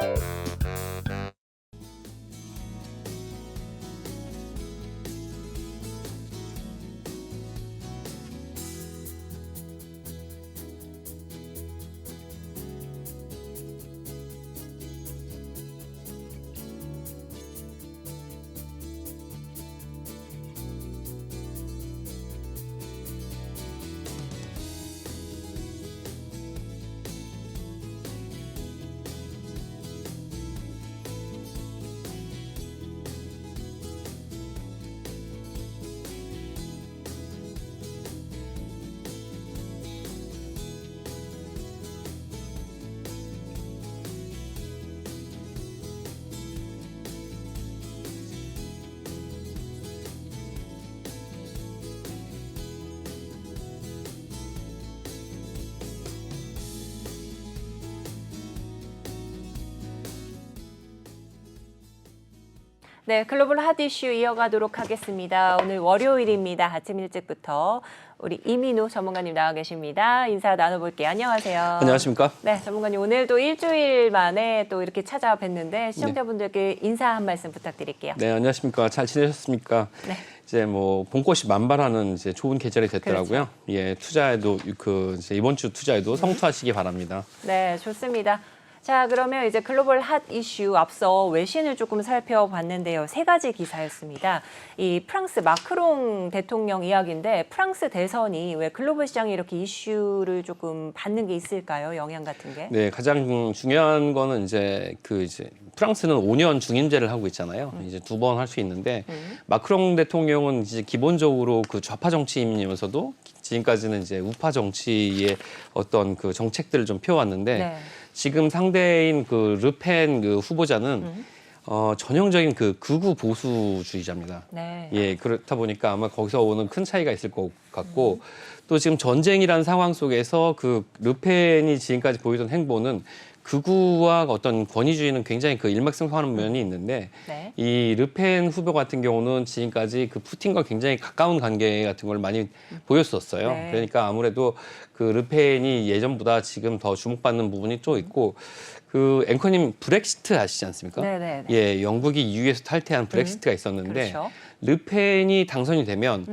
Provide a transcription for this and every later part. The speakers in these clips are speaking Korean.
you 네, 글로벌 핫 이슈 이어가도록 하겠습니다. 오늘 월요일입니다. 아침 일찍부터 우리 이민우 전문가님 나와 계십니다. 인사 나눠볼게요. 안녕하세요. 안녕하십니까? 네, 전문가님 오늘도 일주일 만에 또 이렇게 찾아뵀는데 시청자분들께 인사 한 말씀 부탁드릴게요. 네, 안녕하십니까? 잘 지내셨습니까? 네. 이제 뭐 봄꽃이 만발하는 이제 좋은 계절이 됐더라고요. 그렇죠. 예, 투자에도 그 이제 이번 주 투자에도 성투하시기 바랍니다. 네, 좋습니다. 자, 그러면 이제 글로벌 핫 이슈 앞서 외신을 조금 살펴봤는데요. 세 가지 기사였습니다. 이 프랑스 마크롱 대통령 이야기인데 프랑스 대선이 왜 글로벌 시장에 이렇게 이슈를 조금 받는 게 있을까요? 영향 같은 게? 네, 가장 중요한 거는 이제 그 이제 프랑스는 5년 중임제를 하고 있잖아요. 이제 두 번 할 수 있는데 마크롱 대통령은 이제 기본적으로 그 좌파 정치인이면서도 지금까지는 이제 우파 정치의 어떤 그 정책들을 좀 펴왔는데 네. 지금 상대인 그 르펜 그 후보자는 어, 전형적인 그 극우 보수주의자입니다. 네. 예, 그렇다 보니까 아마 거기서 오는 큰 차이가 있을 것 같고 또 지금 전쟁이라는 상황 속에서 그 르펜이 지금까지 보이던 행보는 극우와 어떤 권위주의는 굉장히 그 일맥상통하는 면이 있는데 네. 이 르펜 후보 같은 경우는 지금까지 그 푸틴과 굉장히 가까운 관계 같은 걸 많이 보였었어요. 네. 그러니까 아무래도 그 르펜이 예전보다 지금 더 주목받는 부분이 또 있고 그 앵커님 브렉시트 아시지 않습니까? 네, 네, 네. 예, 영국이 EU에서 탈퇴한 브렉시트가 있었는데 그렇죠. 르펜이 당선이 되면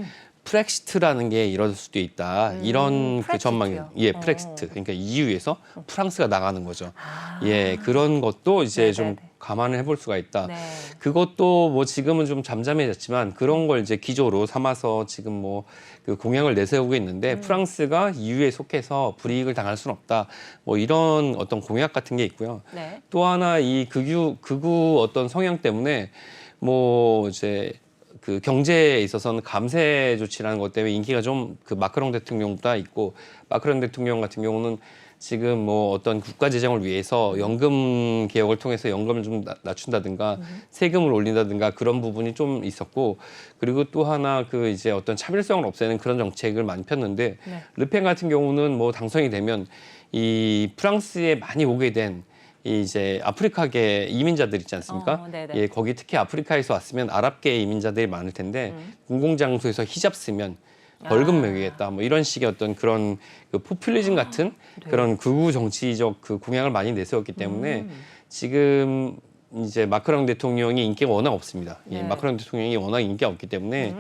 프렉시트라는 게 이뤄질 수도 있다. 이런 그 프렉시트요? 전망이 예, 어. 프렉시트. 그러니까 EU에서 프랑스가 나가는 거죠. 아. 예, 그런 것도 이제 네네네. 좀 감안을 해볼 수가 있다. 네. 그것도 뭐 지금은 좀 잠잠해졌지만 그런 걸 이제 기조로 삼아서 지금 뭐 그 공약을 내세우고 있는데 음. 프랑스가 EU에 속해서 불이익을 당할 수는 없다. 뭐 이런 어떤 공약 같은 게 있고요. 네. 또 하나 이 극우 극우 어떤 성향 때문에 뭐 이제 그 경제에 있어서는 감세 조치라는 것 때문에 인기가 좀 그 마크롱 대통령보다 있고 마크롱 대통령 같은 경우는 지금 뭐 어떤 국가 재정을 위해서 연금 개혁을 통해서 연금을 좀 나- 낮춘다든가 세금을 올린다든가 그런 부분이 좀 있었고 그리고 또 하나 그 이제 어떤 차별성을 없애는 그런 정책을 많이 폈는데 네. 르펜 같은 경우는 뭐 당선이 되면 이 프랑스에 많이 오게 된 이 이제 아프리카계 이민자들 있지 않습니까? 어, 네네. 예, 거기 특히 아프리카에서 왔으면 아랍계 이민자들이 많을 텐데 공공장소에서 히잡 쓰면 벌금 음. 아. 매기겠다 뭐 이런 식의 어떤 그런 그 포퓰리즘 같은 네. 그런 극우 정치적 그 공약을 많이 내세웠기 때문에 음. 지금 이제 마크롱 대통령이 인기가 워낙 없습니다. 예, 네. 음. 마크롱 대통령이 워낙 인기가 없기 때문에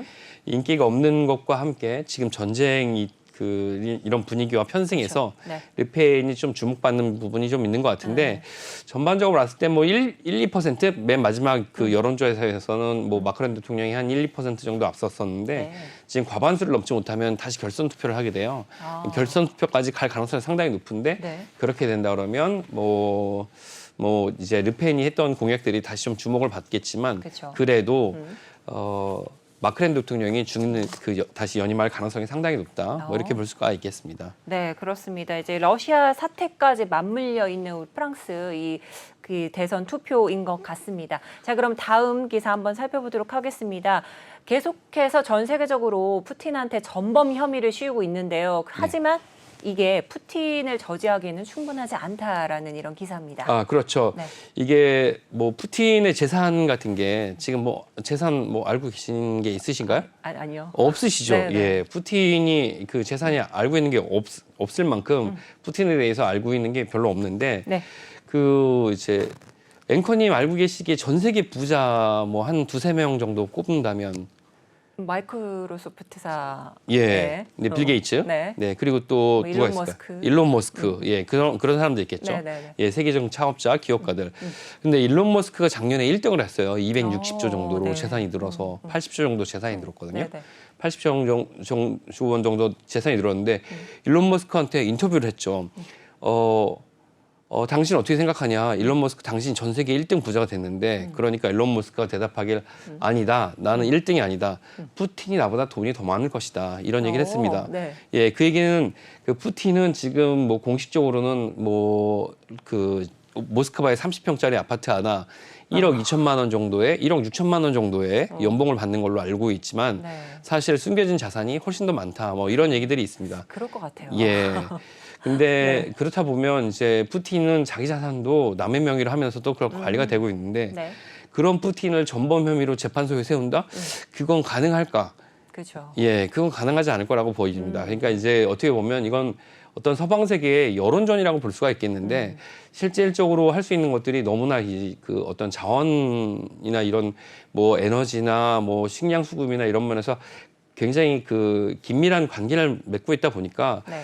인기가 없는 것과 함께 지금 전쟁이 그 이- 이런 분위기와 편승해서 네. 르펜이 좀 주목받는 부분이 좀 있는 것 네. 같은데 전반적으로 봤을 때 뭐 1, 1, 2%맨 마지막 그 여론조사에서는 뭐 마크롱 대통령이 한 1, 2% 정도 앞섰었는데 네. 지금 과반수를 넘지 못하면 다시 결선 투표를 하게 돼요. 아. 결선 투표까지 갈 가능성이 상당히 높은데 네. 그렇게 된다 그러면 뭐, 뭐 이제 르펜이 했던 공약들이 다시 좀 주목을 받겠지만 그쵸. 그래도 음. 어 마크렌 대통령이 죽는 그 여- 다시 연임할 가능성이 상당히 높다. 어. 뭐 이렇게 볼 수가 있겠습니다. 네, 그렇습니다. 이제 러시아 사태까지 맞물려 있는 프랑스 이 그 대선 투표인 것 같습니다. 자, 그럼 다음 기사 한번 살펴보도록 하겠습니다. 계속해서 전 세계적으로 푸틴한테 전범 혐의를 씌우고 있는데요. 하지만 이게 푸틴을 저지하기에는 충분하지 않다라는 이런 기사입니다. 아 그렇죠. 네. 이게 뭐 푸틴의 재산 같은 게 지금 뭐 재산 뭐 알고 계신 게 있으신가요? 아, 아니요. 없으시죠. 네, 네. 예, 푸틴이 그 재산이 알고 있는 게 없, 없을 만큼 푸틴에 대해서 알고 있는 게 별로 없는데 네. 그 이제 앵커님 알고 계시기에 전 세계 부자 뭐 한 두세 명 정도 꼽는다면 마이크로소프트사 예. 네. 네, 빌 게이츠. 네. 그리고 또 뭐 누가 일론 있을까? 머스크. 음. 일론 머스크. 예. 그런 그런 사람들 있겠죠. 네, 네, 네. 예, 세계적 창업자, 기업가들. 음. 근데 일론 머스크가 작년에 1등을 했어요. 260조 어, 정도로 네. 재산이 늘어서 80조 정도 재산이 늘었거든요. 네, 네. 80조 정, 정, 원 정도 재산이 늘었는데 음. 일론 머스크한테 인터뷰를 했죠. 어, 어, 당신 어떻게 생각하냐? 일론 머스크 당신 전 세계 1등 부자가 음. 됐는데 그러니까 일론 머스크가 대답하길 아니다. 나는 1등이 아니다. 푸틴이 나보다 돈이 더 많을 것이다. 이런 얘기를 어, 했습니다. 네. 예, 그 얘기는 그 푸틴은 지금 뭐 공식적으로는 뭐그 모스크바의 30평짜리 아파트 하나 1억 2천만 원 정도의 1억 6천만 원 정도의 연봉을 받는 걸로 알고 있지만 어. 네. 사실 숨겨진 자산이 훨씬 더 많다. 뭐 이런 얘기들이 있습니다. 그럴 것 같아요. 예. 근데 네. 그렇다 보면 이제 푸틴은 자기 자산도 남의 명의로 하면서도 그렇게 관리가 되고 있는데 네. 그런 푸틴을 전범 혐의로 재판소에 세운다? 그건 가능할까? 그렇죠. 예, 그건 가능하지 않을 거라고 보입니다. 그러니까 이제 어떻게 보면 이건 어떤 서방 세계의 여론전이라고 볼 수가 있겠는데 실질적으로 할 수 있는 것들이 너무나 이 그 어떤 자원이나 이런 뭐 에너지나 뭐 식량 수급이나 이런 면에서 굉장히 그 긴밀한 관계를 맺고 있다 보니까 네.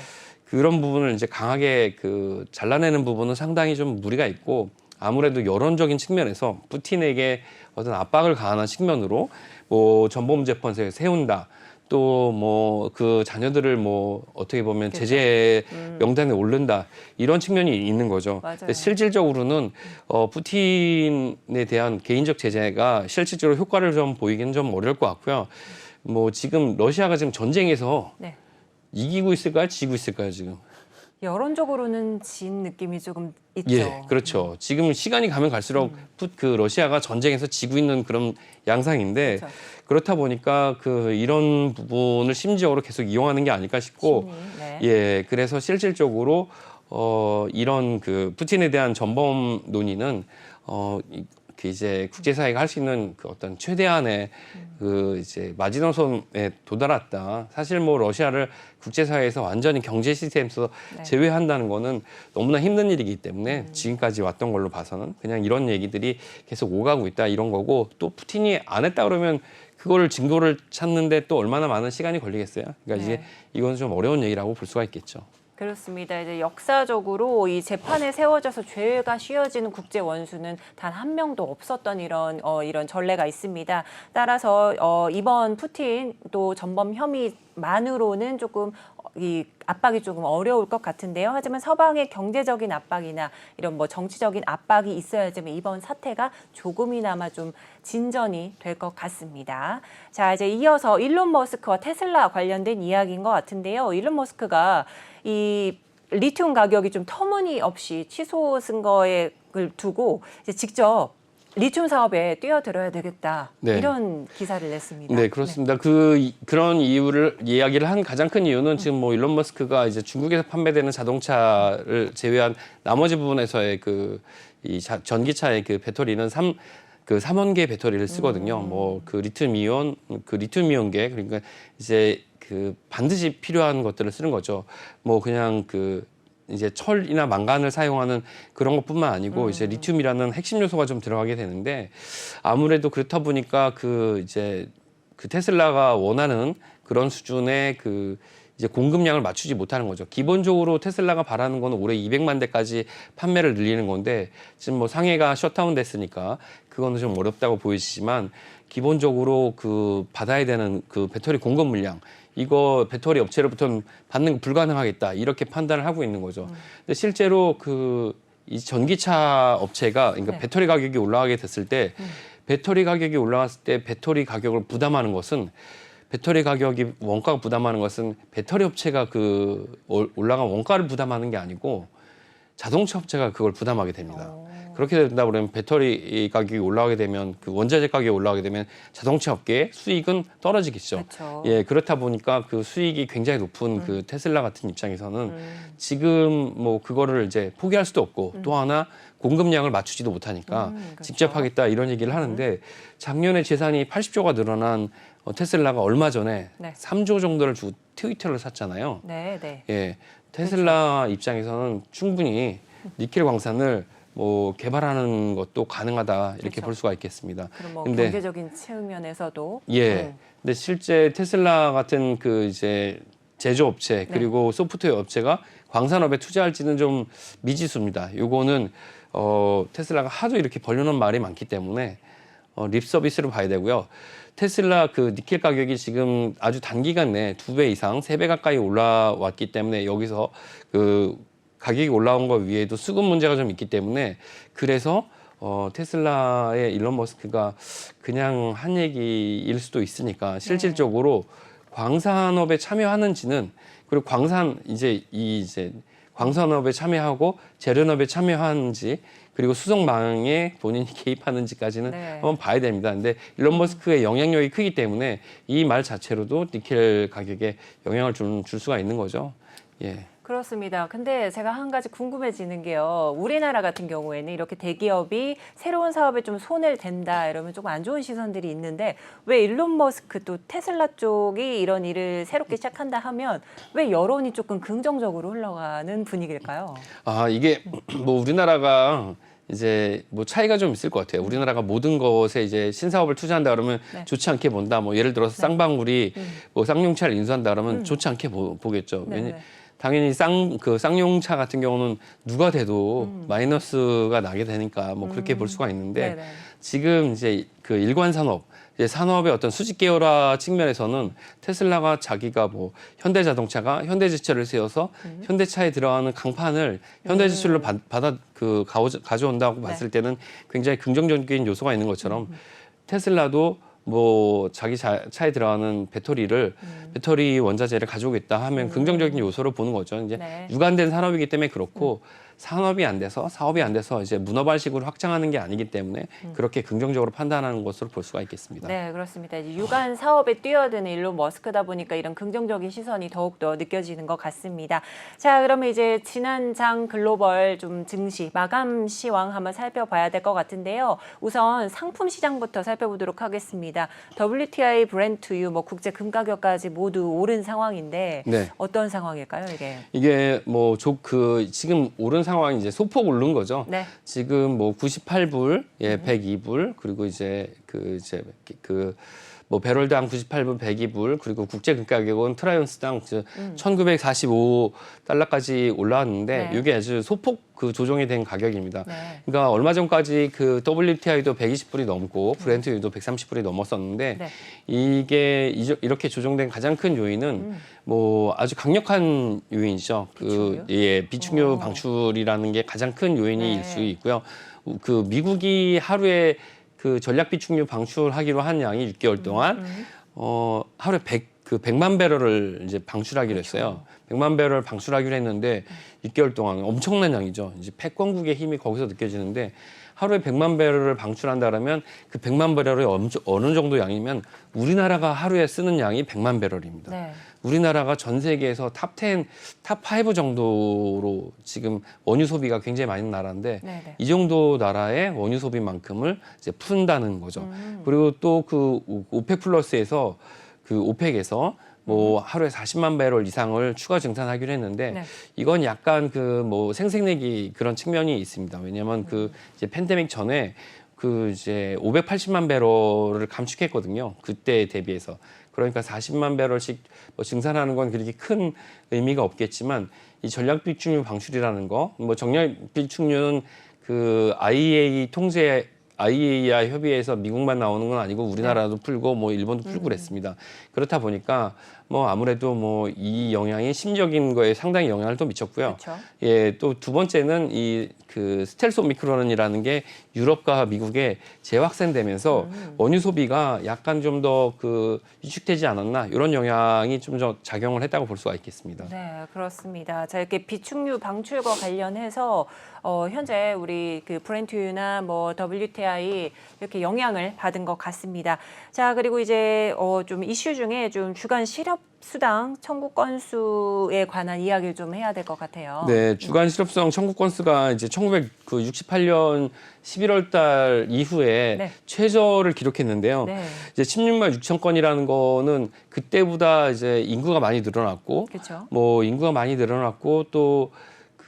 그런 부분을 이제 강하게 그 잘라내는 부분은 상당히 좀 무리가 있고 아무래도 여론적인 측면에서 푸틴에게 어떤 압박을 가하는 측면으로 뭐 전범재판소에 세운다. 또 뭐 그 자녀들을 뭐 어떻게 보면 그렇죠. 제재 명단에 오른다 이런 측면이 있는 거죠. 근데 실질적으로는 어 푸틴에 대한 개인적 제재가 실질적으로 효과를 좀 보이기는 좀 어려울 것 같고요. 뭐 지금 러시아가 지금 전쟁에서 네. 이기고 있을까요? 지고 있을까요? 지금? 여론적으로는 진 느낌이 조금 있죠. 예, 그렇죠. 지금 시간이 가면 갈수록 푸- 그 러시아가 전쟁에서 지고 있는 그런 양상인데 그렇죠. 그렇다 보니까 그 이런 부분을 심지어로 계속 이용하는 게 아닐까 싶고 네. 예, 그래서 실질적으로 어 이런 그 푸틴에 대한 전범 논의는 어 이- 그 이제 국제사회가 할 수 있는 그 어떤 최대한의 그 이제 마지노선에 도달했다. 사실 뭐 러시아를 국제사회에서 완전히 경제 시스템에서 네. 제외한다는 거는 너무나 힘든 일이기 때문에 지금까지 왔던 걸로 봐서는 그냥 이런 얘기들이 계속 오가고 있다 이런 거고 또 푸틴이 안 했다 그러면 그거를 증거를 찾는데 또 얼마나 많은 시간이 걸리겠어요. 그러니까 이제 네. 이건 좀 어려운 얘기라고 볼 수가 있겠죠. 그렇습니다. 이제 역사적으로 이 재판에 세워져서 죄가 쉬어지는 국제 원수는 단 한 명도 없었던 이런 어, 이런 전례가 있습니다. 따라서 어, 이번 푸틴 또 전범 혐의만으로는 조금 어, 이 압박이 조금 어려울 것 같은데요. 하지만 서방의 경제적인 압박이나 이런 뭐 정치적인 압박이 있어야지만 이번 사태가 조금이나마 좀 진전이 될 것 같습니다. 자, 이제 이어서 일론 머스크와 테슬라 관련된 이야기인 것 같은데요. 일론 머스크가 이 리튬 가격이 좀 터무니없이 치솟은 거에 을 두고 이제 직접 리튬 사업에 뛰어들어야 되겠다 네. 이런 기사를 냈습니다. 네, 그렇습니다. 그 이- 그런 이유를 이야기를 한 가장 큰 이유는 지금 뭐 일론 머스크가 이제 중국에서 판매되는 자동차를 제외한 나머지 부분에서의 그 이 전기차의 그 배터리는 삼그 삼원계 배터리를 쓰거든요. 뭐그 리튬 이온, 그 리튬 이온계 그러니까 이제 그 반드시 필요한 것들을 쓰는 거죠. 뭐 그냥 그 이제 철이나 망간을 사용하는 그런 것뿐만 아니고 이제 리튬이라는 핵심 요소가 좀 들어가게 되는데 아무래도 그렇다 보니까 그 이제 그 테슬라가 원하는 그런 수준의 그 이제 공급량을 맞추지 못하는 거죠. 기본적으로 테슬라가 바라는 거는 올해 200만 대까지 판매를 늘리는 건데 지금 뭐 상해가 셧다운 됐으니까 그거는 좀 어렵다고 보이시지만 기본적으로 그 받아야 되는 그 배터리 공급 물량 이거 배터리 업체로부터는 받는 거 불가능하겠다 이렇게 판단을 하고 있는 거죠. 근데 실제로 그 이 전기차 업체가 그러니까 네. 배터리 가격이 올라가게 됐을 때 배터리 가격이 올라갔을 때 배터리 가격을 부담하는 것은 배터리 가격이 원가가 부담하는 것은 배터리 업체가 그 올- 올라간 원가를 부담하는 게 아니고 자동차 업체가 그걸 부담하게 됩니다. 어. 그렇게 된다 그러면 배터리 가격이 올라가게 되면 그 원자재 가격이 올라가게 되면 자동차 업계의 수익은 떨어지겠죠. 그렇죠. 예, 그렇다 보니까 그 수익이 굉장히 높은 그 테슬라 같은 입장에서는 지금 뭐 그거를 이제 포기할 수도 없고 또 하나 공급량을 맞추지도 못하니까 음, 그렇죠. 직접 하겠다 이런 얘기를 하는데 작년에 재산이 80조가 늘어난 어, 테슬라가 얼마 전에 네. 3조 정도를 주고 트위터를 샀잖아요. 네, 네. 예, 테슬라 입장에서는 충분히 니켈 광산을 뭐 개발하는 것도 가능하다 이렇게 그렇죠. 볼 수가 있겠습니다. 그럼 뭐 근데- 경제적인 측면에서도 예. 음, 근데 실제 테슬라 같은 그 이제 제조업체 네. 그리고 소프트웨어 업체가 광산업에 투자할지는 좀 미지수입니다. 요거는 어 테슬라가 하도 이렇게 벌려놓은 말이 많기 때문에 어, 립 서비스로 봐야 되고요. 테슬라 그 니켈 가격이 지금 아주 단기간 내에 두 배 이상, 세 배 가까이 올라왔기 때문에 여기서 그 가격이 올라온 것 위에도 수급 문제가 좀 있기 때문에 그래서 어, 테슬라의 일론 머스크가 그냥 한 얘기일 수도 있으니까 실질적으로 광산업에 참여하는지는 그리고 광산 이제 이 이제 광산업에 참여하고 재련업에 참여하는지 그리고 수송망에 본인이 개입하는지까지는 네. 한번 봐야 됩니다. 근데 일론 머스크의 영향력이 크기 때문에 이 말 자체로도 니켈 가격에 영향을 줄, 줄 수가 있는 거죠. 예. 그렇습니다. 근데 제가 한 가지 궁금해지는 게요. 우리나라 같은 경우에는 이렇게 대기업이 새로운 사업에 좀 손을 댄다 이러면 조금 안 좋은 시선들이 있는데 왜 일론 머스크 또 테슬라 쪽이 이런 일을 새롭게 시작한다 하면 왜 여론이 조금 긍정적으로 흘러가는 분위기일까요? 아 이게 뭐 우리나라가 이제 뭐 차이가 좀 있을 것 같아요. 우리나라가 모든 것에 이제 신사업을 투자한다 그러면 네. 좋지 않게 본다. 뭐 예를 들어서 쌍방울이 음. 뭐 쌍용차를 인수한다 그러면 좋지 않게 보, 보겠죠. 네, 왜냐 네. 당연히 쌍 그 쌍용차 같은 경우는 누가 돼도 음. 마이너스가 나게 되니까 뭐 그렇게 볼 수가 있는데 네네. 지금 이제 그 일관 산업 이제 산업의 어떤 수직 계열화 측면에서는 테슬라가 자기가 뭐 현대자동차가 현대제철을 세워서 음. 현대차에 들어가는 강판을 현대제철로 받, 받아 그 가오, 가져온다고 네. 봤을 때는 굉장히 긍정적인 요소가 있는 것처럼 테슬라도 뭐 자기 자, 차에 들어가는 배터리를 음. 배터리 원자재를 가져오겠다 하면 긍정적인 요소로 보는 거죠. 이제 네. 유관된 산업이기 때문에 그렇고 산업이 안 돼서 사업이 안 돼서 이제 문어발식으로 확장하는 게 아니기 때문에 그렇게 긍정적으로 판단하는 것으로 볼 수가 있겠습니다. 음. 네, 그렇습니다. 이제 유관 사업에 뛰어드는 일론 머스크다 보니까 이런 긍정적인 시선이 더욱 더 느껴지는 것 같습니다. 자, 그러면 이제 지난 장 글로벌 좀 증시 마감 시황 한번 살펴봐야 될 것 같은데요. 우선 상품 시장부터 살펴보도록 하겠습니다. WTI, 브렌트유, 뭐 국제 금 가격까지 모두 오른 상황인데 네. 어떤 상황일까요, 이게? 이게 뭐그 지금 오른 상 황이 이제 소폭 오른 거죠. 네. 지금 뭐 98불, 예, 음. 102불, 그리고 이제 그 이제 그 뭐 배럴당 98불, 102불, 그리고 국제 금 가격은 트라이언스당 음. 1945달러까지 올라왔는데 네. 이게 아주 소폭 그 조정이 된 가격입니다. 네. 그러니까 얼마 전까지 그 WTI도 120불이 넘고 브렌트유도 130불이 넘었었는데 네. 이게 이렇게 조정된 가장 큰 요인은 음. 뭐 아주 강력한 요인이죠. 비축유? 그 예, 비축유 어. 방출이라는 게 가장 큰 요인일 네. 수 있고요. 그 미국이 하루에 그 전략 비축유 방출하기로 한 양이 6개월 동안 음. 어 하루에 100 그 100만 배럴을 이제 방출하기로 그렇죠. 했어요. 100만 배럴 방출하기로 했는데 6개월 동안 엄청난 양이죠. 이제 패권국의 힘이 거기서 느껴지는데 하루에 100만 배럴을 방출한다 그러면 그 100만 배럴이 엄청- 어느 정도 양이면 우리나라가 하루에 쓰는 양이 100만 배럴입니다. 네. 우리나라가 전 세계에서 탑 10, 탑5 정도로 지금 원유 소비가 굉장히 많은 나라인데 네, 네. 이 정도 나라의 원유 소비만큼을 이제 푼다는 거죠. 음. 그리고 또 그 오펙 플러스에서 그 오펙에서 뭐 음. 하루에 40만 배럴 이상을 추가 증산하기로 했는데 네. 이건 약간 그 뭐 생색내기 그런 측면이 있습니다. 왜냐하면 그 음. 이제 팬데믹 전에 그 이제 580만 배럴을 감축했거든요. 그때에 대비해서. 그러니까 40만 배럴씩 뭐 증산하는 건 그렇게 큰 의미가 없겠지만 이 전략 비축유 방출이라는 거, 뭐 전략 비축유는 그 IEA 통제 IEA 협의회에서 미국만 나오는 건 아니고 우리나라도 네. 풀고 뭐 일본도 음. 풀고 그랬습니다. 그렇다 보니까 뭐 아무래도 뭐 이 영향이 심적인 거에 상당히 영향을 또 미쳤고요. 그렇죠. 예, 또 두 번째는 이 그 스텔스 오미크론이라는 게 유럽과 미국에 재확산되면서 음. 원유 소비가 약간 좀 더 그 위축되지 않았나 이런 영향이 좀 더 작용을 했다고 볼 수가 있겠습니다. 네, 그렇습니다. 자, 이렇게 비축유 방출과 관련해서 어, 현재 우리 그 브렌트유나 뭐 WTI 이렇게 영향을 받은 것 같습니다. 자, 그리고 이제 어, 좀 이슈 중에 좀 주간 실업 수당 청구 건수에 관한 이야기를 좀 해야 될 것 같아요. 네, 주간 실업수당 청구 건수가 이제 1968년 11월 달 이후에 네. 최저를 기록했는데요. 네, 이제 16만 6천 건이라는 거는 그때보다 이제 인구가 많이 늘어났고 그렇죠. 뭐 인구가 많이 늘어났고 또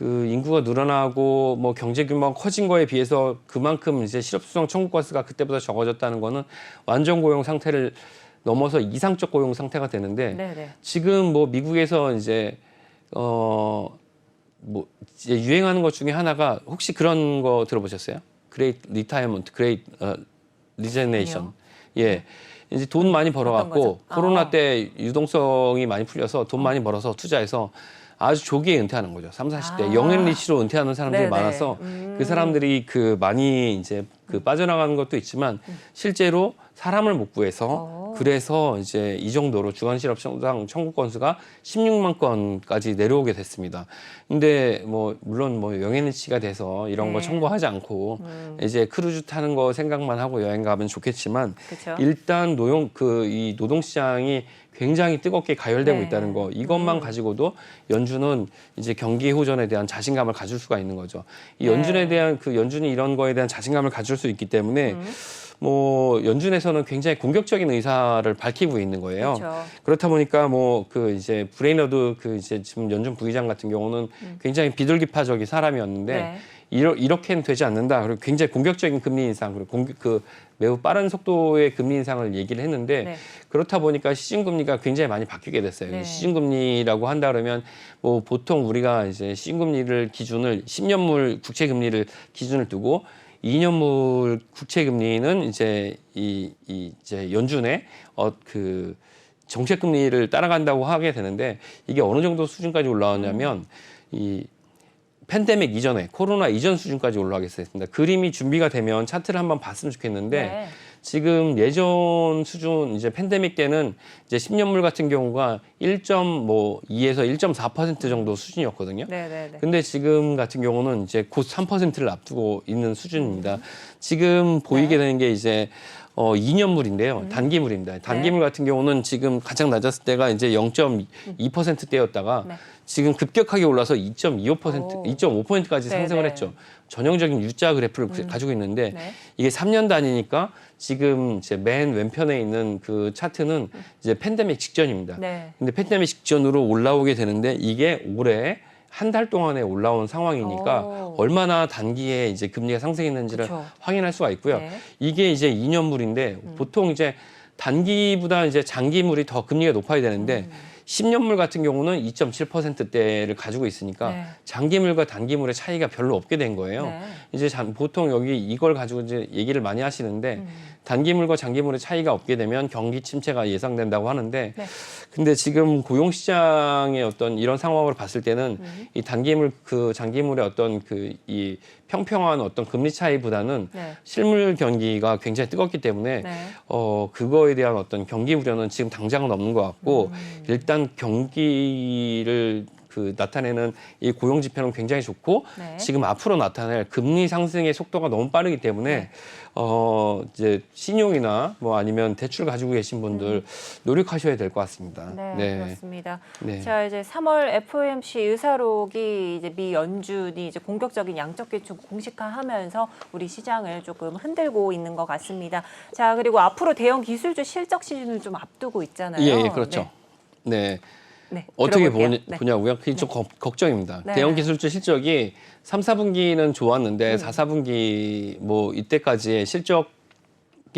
그 인구가 늘어나고 뭐 경제 규모가 커진 거에 비해서 그만큼 이제 실업수당 청구 건수가 그때보다 적어졌다는 거는 완전 고용 상태를 넘어서 이상적 고용 상태가 되는데 네, 네. 지금 뭐 미국에서 이제 어뭐 이제 유행하는 것 중에 하나가 혹시 그런 거 들어보셨어요? 그레이트 리타이먼트, 그레이트 어, 리제네이션. 예. 이제 돈 많이 벌어갖고 거죠? 코로나 아. 때 유동성이 많이 풀려서 돈 많이 벌어서 투자해서 아주 조기에 은퇴하는 거죠. 3, 40대 아. 영앤 리치로 은퇴하는 사람들이 네네. 많아서 음. 그 사람들이 그 많이 이제 그 빠져나가는 것도 있지만 실제로 사람을 못 구해서 어. 그래서 이제 이 정도로 주간 실업 수당 청구 건수가 16만 건까지 내려오게 됐습니다. 근데 뭐 물론 뭐 영앤리치가 돼서 이런 거 네. 청구하지 않고 음. 이제 크루즈 타는 거 생각만 하고 여행 가면 좋겠지만 그렇죠. 일단 노용 그 이 노동 시장이 굉장히 뜨겁게 가열되고 네. 있다는 거 이것만 음. 가지고도 연준은 이제 경기 호전에 대한 자신감을 가질 수가 있는 거죠. 이 네. 연준에 대한 그 연준이 이런 거에 대한 자신감을 가질 수 있기 때문에 음. 뭐 연준에서는 굉장히 공격적인 의사를 밝히고 있는 거예요. 그렇죠. 그렇다 보니까 뭐 그 이제 브레이너드 그 이제 지금 연준 부의장 같은 경우는 굉장히 비둘기파적인 사람이었는데 음. 네. 이러, 이렇게는 되지 않는다. 그리고 굉장히 공격적인 금리 인상 그리고 공격, 그 매우 빠른 속도의 금리 인상을 얘기를 했는데 네. 그렇다 보니까 시중 금리가 굉장히 많이 바뀌게 됐어요. 네. 이 시중 금리라고 한다 그러면 뭐 보통 우리가 이제 시중 금리를 기준을 10년물 국채 금리를 기준을 두고 2년물 국채 금리는 이제 이, 이 이제 연준의 어그 정책 금리를 따라간다고 하게 되는데 이게 어느 정도 수준까지 올라왔냐면 이 팬데믹 이전에 코로나 이전 수준까지 올라가겠습니다. 그림이 준비가 되면 차트를 한번 봤으면 좋겠는데 네. 지금 예전 수준 이제 팬데믹 때는 이제 10년물 같은 경우가 1.2에서 1.4% 정도 수준이었거든요. 네, 네, 네. 근데 지금 같은 경우는 이제 곧 3%를 앞두고 있는 수준입니다. 지금 보이게 되는 게 이제 어 2년물인데요. 단기물입니다. 단기물 같은 경우는 지금 가장 낮았을 때가 이제 0.2%대였다가 네. 지금 급격하게 올라서 2.25% 오. 2.5%까지 네, 상승을 네. 했죠. 전형적인 U자 그래프를 그- 가지고 있는데 네. 이게 3년 단위니까 지금 이제 맨 왼편에 있는 그 차트는 이제 팬데믹 직전입니다. 네. 근데 팬데믹 직전으로 올라오게 되는데 이게 올해 한 달 동안에 올라온 상황이니까 오. 얼마나 단기에 이제 금리가 상승했는지를 그쵸. 확인할 수가 있고요. 네. 이게 이제 2년물인데 보통 이제 단기보다 이제 장기물이 더 금리가 높아야 되는데 음. 10년물 같은 경우는 2.7%대를 가지고 있으니까 네. 장기물과 단기물의 차이가 별로 없게 된 거예요. 네. 이제 장- 보통 여기 이걸 가지고 이제 얘기를 많이 하시는데 음. 단기물과 장기물의 차이가 없게 되면 경기 침체가 예상된다고 하는데 네. 근데 지금 고용 시장의 어떤 이런 상황을 봤을 때는 음. 이 단기물 그 장기물의 어떤 그 이 평평한 어떤 금리 차이보다는 네. 실물 경기가 굉장히 뜨겁기 때문에 네. 어 그거에 대한 어떤 경기 우려는 지금 당장은 없는 것 같고 음. 일단 경기를 그 나타내는 이 고용 지표는 굉장히 좋고 네. 지금 앞으로 나타날 금리 상승의 속도가 너무 빠르기 때문에 네. 어 이제 신용이나 뭐 아니면 대출 가지고 계신 분들 노력하셔야 될 것 같습니다. 음. 네, 그렇습니다. 네. 자 이제 3월 FOMC 의사록이 이제 미 연준이 이제 공격적인 양적 기축 공식화하면서 우리 시장을 조금 흔들고 있는 것 같습니다. 자 그리고 앞으로 대형 기술주 실적 시즌을 좀 앞두고 있잖아요. 예, 예, 그렇죠. 네. 네. 네, 어떻게 들어볼게요. 보냐, 네. 보냐고요? 그게 좀 걱- 걱정입니다. 네. 대형 기술주 실적이 3, 4분기는 좋았는데 음. 4, 4분기 뭐 이때까지의 실적의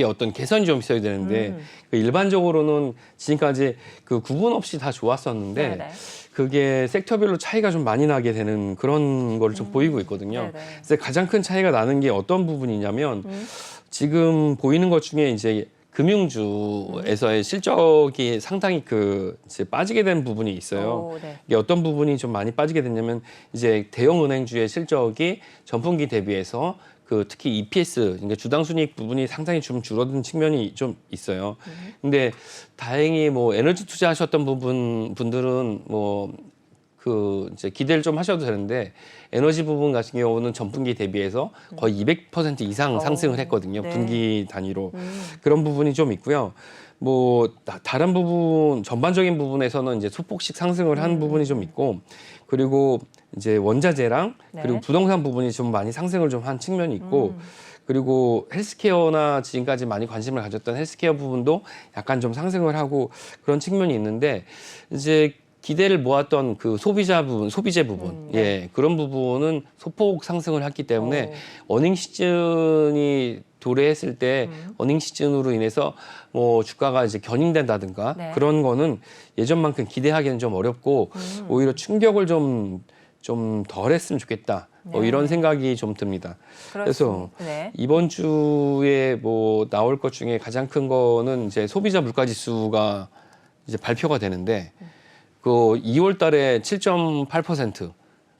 어떤 개선이 좀 있어야 되는데 음. 그 일반적으로는 지금까지 그 구분 없이 다 좋았었는데 네, 네. 그게 섹터별로 차이가 좀 많이 나게 되는 그런 거를 좀 보이고 있거든요. 네, 네. 그래서 가장 큰 차이가 나는 게 어떤 부분이냐면 음. 지금 보이는 것 중에 이제 금융주에서의 실적이 상당히 그 이제 빠지게 된 부분이 있어요. 오, 네. 이게 어떤 부분이 좀 많이 빠지게 됐냐면 이제 대형 은행주의 실적이 전분기 대비해서 그 특히 EPS 그러니까 주당 순이익 부분이 상당히 좀 줄어든 측면이 좀 있어요. 근데 다행히 뭐 에너지 투자하셨던 부분 분들은 뭐 그 이제 기대를 좀 하셔도 되는데 에너지 부분 같은 경우는 전분기 대비해서 거의 200% 이상 어, 상승을 했거든요. 네. 분기 단위로. 음. 그런 부분이 좀 있고요. 뭐 다- 다른 부분 전반적인 부분에서는 이제 소폭씩 상승을 한 부분이 좀 있고 그리고 이제 원자재랑 네. 그리고 부동산 부분이 좀 많이 상승을 좀 한 측면이 있고 음. 그리고 헬스케어나 지금까지 많이 관심을 가졌던 헬스케어 부분도 약간 좀 상승을 하고 그런 측면이 있는데 이제 기대를 모았던 그 소비자 부분, 소비재 부분, 음, 예 그런 부분은 소폭 상승을 했기 때문에 오. 어닝 시즌이 도래했을 때 음. 어닝 시즌으로 인해서 뭐 주가가 이제 견인된다든가 네. 그런 거는 예전만큼 기대하기는 좀 어렵고 음. 오히려 충격을 좀 좀 덜했으면 좋겠다. 뭐 네. 이런 생각이 좀 듭니다. 그래서 그렇습니다. 네. 이번 주에 뭐 나올 것 중에 가장 큰 거는 이제 소비자 물가 지수가 이제 발표가 되는데 그 2월 달에 7.8%,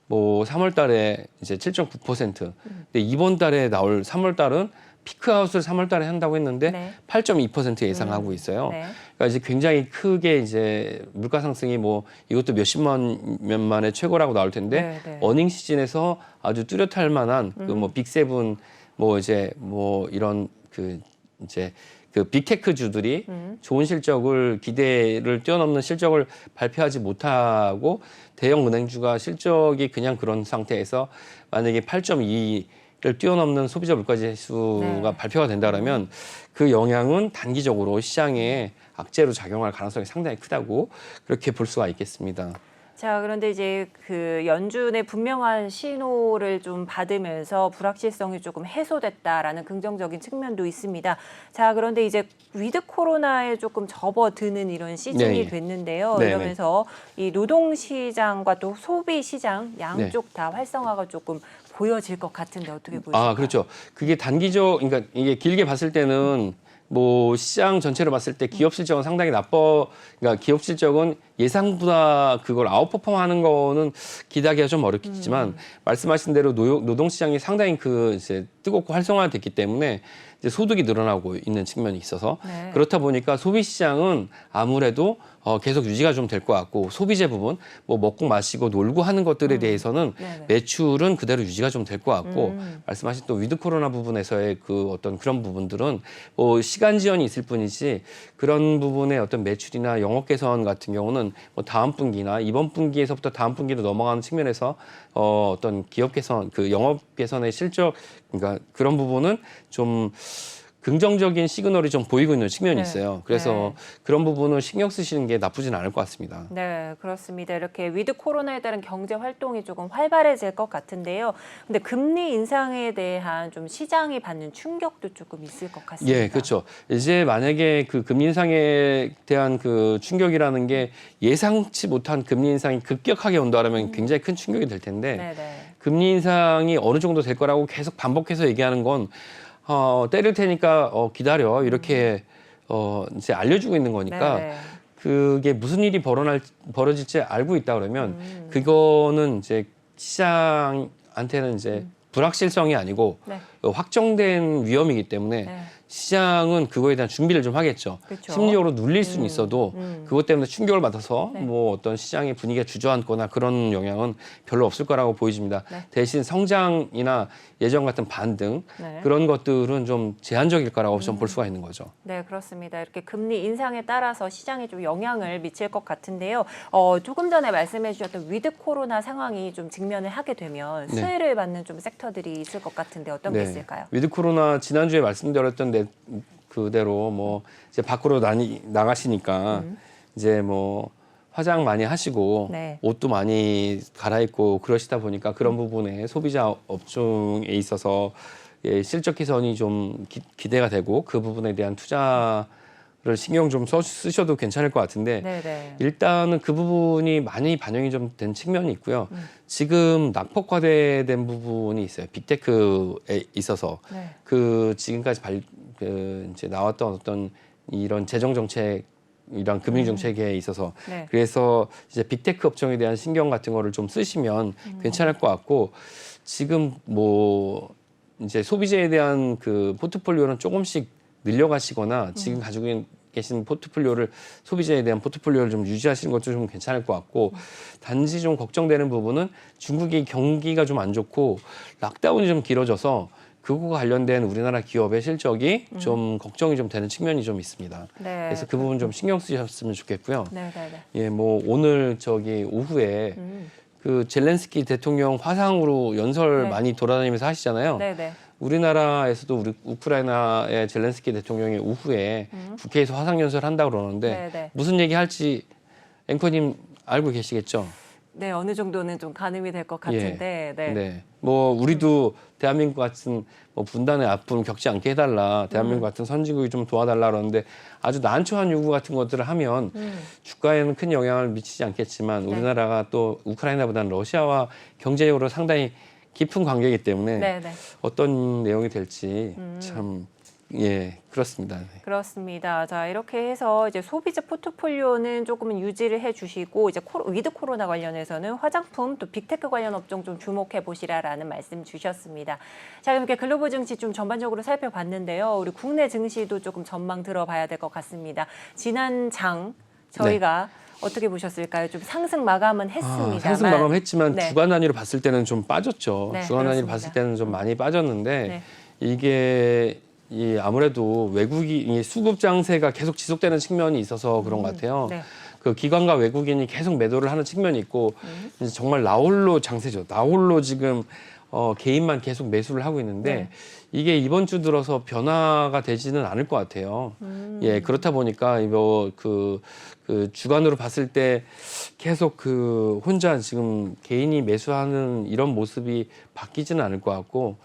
뭐 3월 달에 이제 7.9%. 근데 이번 달에 나올 3월 달은 피크아웃을 3월 달에 한다고 했는데 네. 8.2% 예상하고 있어요. 네. 그러니까 이제 굉장히 크게 이제 물가 상승이 뭐 이것도 몇십만 년 만에 최고라고 나올 텐데 네, 네. 어닝 시즌에서 아주 뚜렷할 만한 그 뭐 빅세븐 뭐 이제 뭐 이런 그 이제 그 빅테크 주들이 음. 좋은 실적을 기대를 뛰어넘는 실적을 발표하지 못하고 대형 은행주가 실적이 그냥 그런 상태에서 만약에 8.2를 뛰어넘는 소비자 물가 지수가 네. 발표가 된다라면 그 영향은 단기적으로 시장에 악재로 작용할 가능성이 상당히 크다고 그렇게 볼 수가 있겠습니다. 자, 그런데 이제 그 연준의 분명한 신호를 좀 받으면서 불확실성이 조금 해소됐다라는 긍정적인 측면도 있습니다. 자, 그런데 이제 위드 코로나에 조금 접어드는 이런 시즌이 네, 예. 됐는데요. 네, 이러면서 이 노동 시장과 또 소비 시장 네. 양쪽 다 활성화가 조금 보여질 것 같은데 어떻게 보십니까? 아, 그렇죠. 그게 단기적, 그러니까 이게 길게 봤을 때는 뭐 시장 전체로 봤을 때 기업 실적은 상당히 나빠, 그러니까 기업 실적은 예상보다 그걸 아웃퍼폼 하는 거는 기대하기가 좀 어렵겠지만 말씀하신 대로 노, 노동 시장이 상당히 그 이제 뜨겁고 활성화됐기 때문에 이제 소득이 늘어나고 있는 측면이 있어서 네. 그렇다 보니까 소비 시장은 아무래도 어, 계속 유지가 좀 될 것 같고 소비재 부분 뭐 먹고 마시고 놀고 하는 것들에 대해서는 네네. 매출은 그대로 유지가 좀 될 것 같고 음. 말씀하신 또 위드 코로나 부분에서의 그 어떤 그런 부분들은 뭐 시간 지연이 있을 뿐이지 그런 부분의 어떤 매출이나 영업 개선 같은 경우는 뭐 다음 분기나 이번 분기에서부터 다음 분기로 넘어가는 측면에서 어 어떤 기업 개선 그 영업 개선의 실적 그러니까 그런 부분은 좀 긍정적인 시그널이 좀 보이고 있는 측면이 네. 있어요. 그래서 네. 그런 부분을 신경 쓰시는 게 나쁘진 않을 것 같습니다. 네, 그렇습니다. 이렇게 위드 코로나에 따른 경제 활동이 조금 활발해질 것 같은데요. 근데 금리 인상에 대한 좀 시장이 받는 충격도 조금 있을 것 같습니다. 예, 그렇죠. 이제 만약에 그 금리 인상에 대한 그 충격이라는 게 예상치 못한 금리 인상이 급격하게 온다라면 굉장히 큰 충격이 될 텐데 음. 네, 네. 금리 인상이 어느 정도 될 거라고 계속 반복해서 얘기하는 건 어, 때릴 테니까 어, 기다려 이렇게 어, 이제 알려주고 있는 거니까 네, 네. 그게 무슨 일이 벌어날 벌어질지 알고 있다 그러면 음. 그거는 이제 시장한테는 이제 불확실성이 아니고 네. 확정된 위험이기 때문에 네. 시장은 그거에 대한 준비를 좀 하겠죠. 그렇죠. 심리적으로 눌릴 수는 음, 있어도 음. 그것 때문에 충격을 받아서 네. 뭐 어떤 시장의 분위기가 주저앉거나 그런 영향은 별로 없을 거라고 보여집니다. 네. 대신 성장이나 예전 같은 반등 네. 그런 것들은 좀 제한적일 거라고 좀볼 수가 있는 거죠. 네, 그렇습니다. 이렇게 금리 인상에 따라서 시장에 좀 영향을 미칠 것 같은데요. 어, 조금 전에 말씀해 주셨던 위드 코로나 상황이 좀 직면을 하게 되면 네. 수혜를 받는 좀 섹터들이 있을 것 같은데 어떤 게 있을까요? 위드 코로나 지난주에 말씀드렸던 데 그대로 뭐 이제 밖으로 나니, 나가시니까 이제 뭐 화장 많이 하시고 음. 네. 옷도 많이 갈아입고 그러시다 보니까 그런 부분에 소비자 업종에 있어서 예, 실적 개선이 좀 기, 기대가 되고 그 부분에 대한 투자 를 신경 좀 써, 쓰셔도 괜찮을 것 같은데 네, 네. 일단은 그 부분이 많이 반영이 좀 된 측면이 있고요. 음. 지금 낙폭화된 부분이 있어요. 빅테크에 있어서 네. 그 지금까지 발, 그 이제 나왔던 어떤 이런 재정 정책 이런 금융 음. 정책에 있어서 네. 그래서 이제 빅테크 업종에 대한 신경 같은 거를 좀 쓰시면 음. 괜찮을 것 같고 지금 뭐 이제 소비재에 대한 그 포트폴리오는 조금씩 늘려가시거나 음. 지금 가지고 계신 포트폴리오를 소비재에 대한 포트폴리오를 좀 유지하시는 것도 좀 괜찮을 것 같고 단지 좀 걱정되는 부분은 중국이 경기가 좀 안 좋고 락다운이 좀 길어져서 그거와 관련된 우리나라 기업의 실적이 좀 걱정이 좀 되는 측면이 좀 있습니다. 음. 네. 그래서 그 부분 좀 신경 쓰셨으면 좋겠고요. 네, 네, 네. 예, 뭐 오늘 저기 오후에 음. 그 젤렌스키 대통령 화상으로 연설 네. 많이 돌아다니면서 하시잖아요. 네, 네. 우리나라에서도 우리 우크라이나의 젤렌스키 대통령이 오후에 국회에서 화상 연설을 한다고 그러는데 네, 네. 무슨 얘기 할지 앵커님 알고 계시겠죠? 네, 어느 정도는 좀 가늠이 될 것 같은데. 네. 네. 뭐 우리도 대한민국 같은 뭐 분단의 아픔 겪지 않게 해달라. 대한민국 같은 선진국이 좀 도와달라 그러는데 아주 난처한 요구 같은 것들을 하면 음. 주가에는 큰 영향을 미치지 않겠지만 네. 우리나라가 또 우크라이나보다는 러시아와 경제적으로 상당히 깊은 관계이기 때문에 네, 네. 어떤 내용이 될지 음. 참 예 그렇습니다. 네. 그렇습니다. 자, 이렇게 해서 이제 소비자 포트폴리오는 조금은 유지를 해 주시고 이제 코로, 위드 코로나 관련해서는 화장품 또 빅테크 관련 업종 좀 주목해 보시라라는 말씀 주셨습니다. 자, 이렇게 글로벌 증시 좀 전반적으로 살펴봤는데요. 우리 국내 증시도 조금 전망 들어봐야 될 것 같습니다. 지난 장 저희가 어떻게 보셨을까요? 좀 상승 마감은 했습니다. 네. 아, 상승 마감했지만 네. 주간 단위로 봤을 때는 좀 빠졌죠. 네, 주간 단위로 그렇습니다. 봤을 때는 좀 많이 빠졌는데 네. 이게 이 아무래도 외국이 이 수급 장세가 계속 지속되는 측면이 있어서 그런 것 같아요. 네. 그 기관과 외국인이 계속 매도를 하는 측면이 있고 음. 정말 나홀로 장세죠. 나홀로 지금 어, 개인만 계속 매수를 하고 있는데 네. 이게 이번 주 들어서 변화가 되지는 않을 것 같아요. 음. 예, 그렇다 보니까 이거 그, 그 주간으로 봤을 때 계속 그 혼자 지금 개인이 매수하는 이런 모습이 바뀌지는 않을 것 같고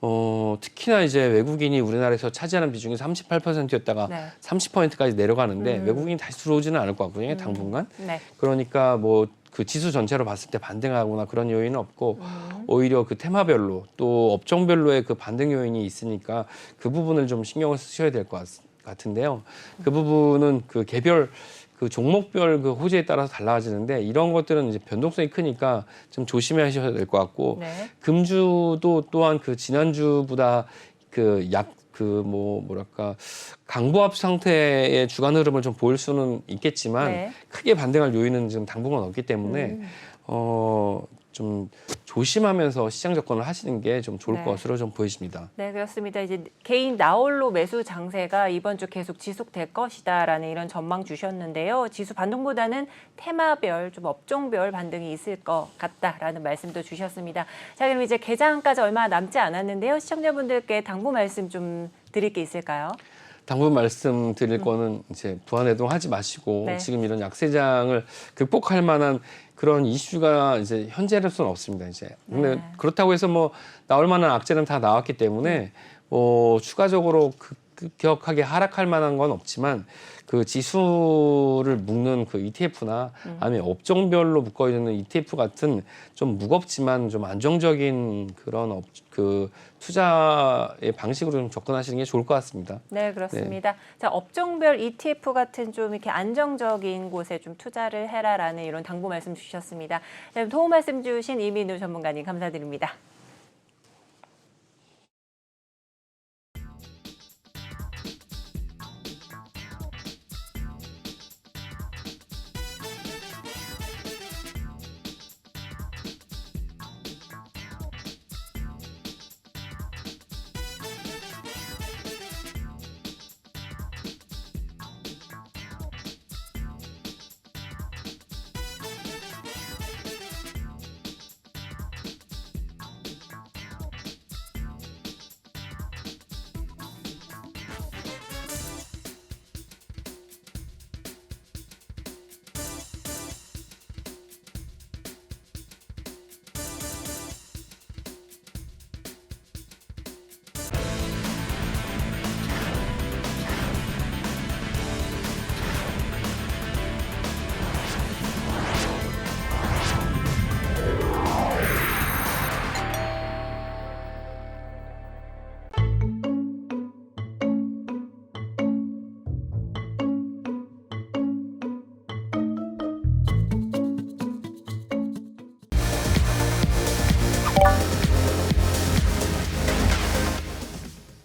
어, 특히나 이제 외국인이 우리나라에서 차지하는 비중이 38%였다가 네. 30%까지 내려가는데 음. 외국인이 다시 들어오지는 않을 것 같거든요, 당분간. 네. 그러니까 뭐 그 지수 전체로 봤을 때 반등하거나 그런 요인은 없고 음. 오히려 그 테마별로 또 업종별로의 그 반등 요인이 있으니까 그 부분을 좀 신경을 쓰셔야 될 것 같은데요. 그 부분은 그 개별 그 종목별 그 호재에 따라서 달라지는데 이런 것들은 이제 변동성이 크니까 좀 조심하셔야 될 것 같고 네. 금주도 또한 그 지난주보다 그 약 그 뭐 뭐랄까 강보합 상태의 주간 흐름을 좀 보일 수는 있겠지만 네. 크게 반등할 요인은 지금 당분간 없기 때문에 음. 어좀 조심하면서 시장 접근을 하시는 게 좀 좋을 네. 것으로 좀 보여집니다. 네, 그렇습니다. 이제 개인 나홀로 매수 장세가 이번 주 계속 지속될 것이다라는 이런 전망 주셨는데요. 지수 반등보다는 테마별, 좀 업종별 반등이 있을 것 같다라는 말씀도 주셨습니다. 자, 그럼 이제 개장까지 얼마 남지 않았는데요. 시청자분들께 당부 말씀 좀 드릴 게 있을까요? 당분 말씀 드릴 거는 이제 부안해동 하지 마시고 네. 지금 이런 약세장을 극복할 만한 그런 이슈가 이제 현재로서는 없습니다. 이제 근데 네. 그렇다고 해서 뭐 나올 만한 악재는 다 나왔기 때문에 뭐 추가적으로 급- 급격하게 하락할 만한 건 없지만 그 지수를 묶는 그 ETF나 음. 아니면 업종별로 묶어 있는 ETF 같은 좀 무겁지만 좀 안정적인 그런 업, 그 투자의 방식으로 좀 접근하시는 게 좋을 것 같습니다. 네, 그렇습니다. 자, 업종별 ETF 같은 좀 이렇게 안정적인 곳에 좀 투자를 해라라는 이런 당부 말씀 주셨습니다. 자, 그럼 도움 말씀 주신 이민우 전문가님 감사드립니다.